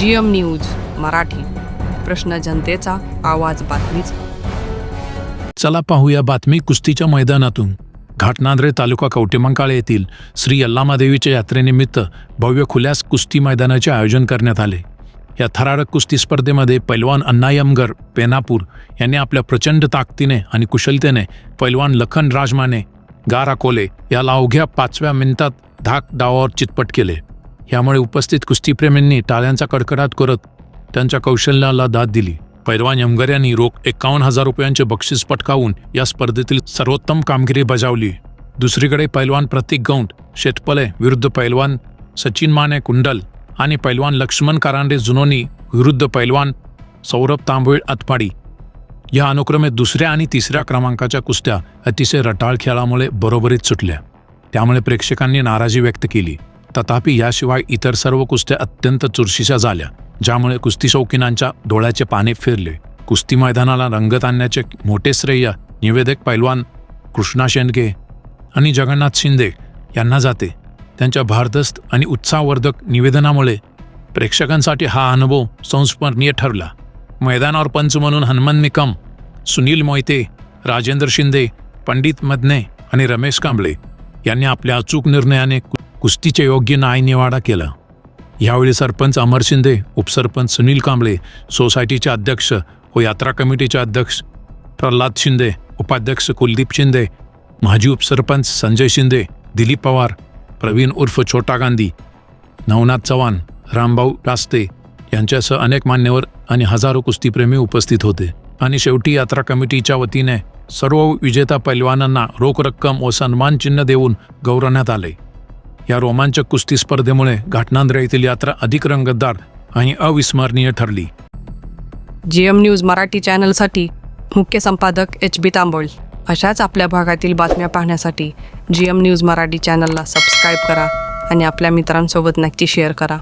जी M news Marathi. प्रश्न जनतेचा आवाज बातमीच. चला पाहूया बातमी कुस्तीच्या मैदानातून. घाटनांद्रे तालुका कवटेमंकाळे येथील श्री अल्लामादेवीच्या यात्रेनिमित्त भव्य खुल्यास कुस्ती मैदानाचे आयोजन करण्यात आले. या थरारक कुस्ती स्पर्धेमध्ये पैलवान अण्णायमगर पेनापूर यांनी आपल्या प्रचंड ताकदीने आणि कुशलतेने पैलवान लखन राजमाने गारा कोले याला अवघ्या पाचव्या मिनिटात धाक डावावर चितपट केले. यामुळे उपस्थित कुस्तीप्रेमींनी टाळ्यांचा कडकडाट करत त्यांच्या कौशल्याला दाद दिली. पैलवान यमगर यांनी रोख एकावन्न हजार रुपयांचे बक्षीस पटकावून या स्पर्धेतील सर्वोत्तम कामगिरी बजावली. दुसरीकडे पैलवान प्रतीक गौंड शेटपले विरुद्ध पैलवान सचिन माने कुंडल आणि पैलवान लक्ष्मण कारांडे जुनोनी विरुद्ध पैलवान सौरभ तांबोळ अतपाडी या अनुक्रमे दुसऱ्या आणि तिसऱ्या क्रमांकाच्या कुस्त्या अतिशय रटाळ खेळामुळे बरोबरीत सुटल्या. त्यामुळे प्रेक्षकांनी नाराजी व्यक्त केली. तथापि याशिवाय इतर सर्व कुस्त्या अत्यंत चुरशीच्या झाल्या ज्यामुळे कुस्ती शौकीनांच्या डोळ्याचे पाने फिरले. कुस्ती मैदानाला रंगत आणण्याचे मोठे श्रेय निवेदक पैलवान कृष्णा शेंडगे आणि जगन्नाथ शिंदे यांना जाते. त्यांच्या भारदस्त आणि उत्साहवर्धक निवेदनामुळे प्रेक्षकांसाठी हा अनुभव संस्मरणीय ठरला. मैदानावर पंच म्हणून हनुमान निकम सुनील मोहिते राजेंद्र शिंदे पंडित मदने आणि रमेश कांबळे यांनी आपल्या अचूक निर्णयाने कु- कुस्तीचे योग्य न्यायनिवाडा केला. यावेळी सरपंच अमर शिंदे उपसरपंच सुनील कांबळे सोसायटीचे अध्यक्ष व यात्रा कमिटीचे अध्यक्ष प्रल्हाद शिंदे उपाध्यक्ष कुलदीप शिंदे माजी उपसरपंच संजय शिंदे दिलीप पवार प्रवीण उर्फ छोटा गांधी नवनाथ चव्हाण रामभाऊ रास्ते यांच्यासह अनेक मान्यवर आणि हजारो कुस्तीप्रेमी उपस्थित होते. आणि शेवटी यात्रा कमिटीच्या वतीने सर्व विजेता पैलवानांना रोख रक्कम व सन्मान चिन्ह देऊन गौरवण्यात आले. या रोमांचक कुस्ती स्पर्धेमुळे घाटनांद्रा येथील यात्रा अधिक रंगतदार आणि अविस्मरणीय ठरली. जी एम न्यूज मराठी चॅनलसाठी मुख्य संपादक एच बी तांबोळ. अशाच आपल्या भागातील बातम्या पाहण्यासाठी जी एम न्यूज मराठी चॅनलला सबस्क्राईब करा आणि आपल्या मित्रांसोबत नक्की शेअर करा.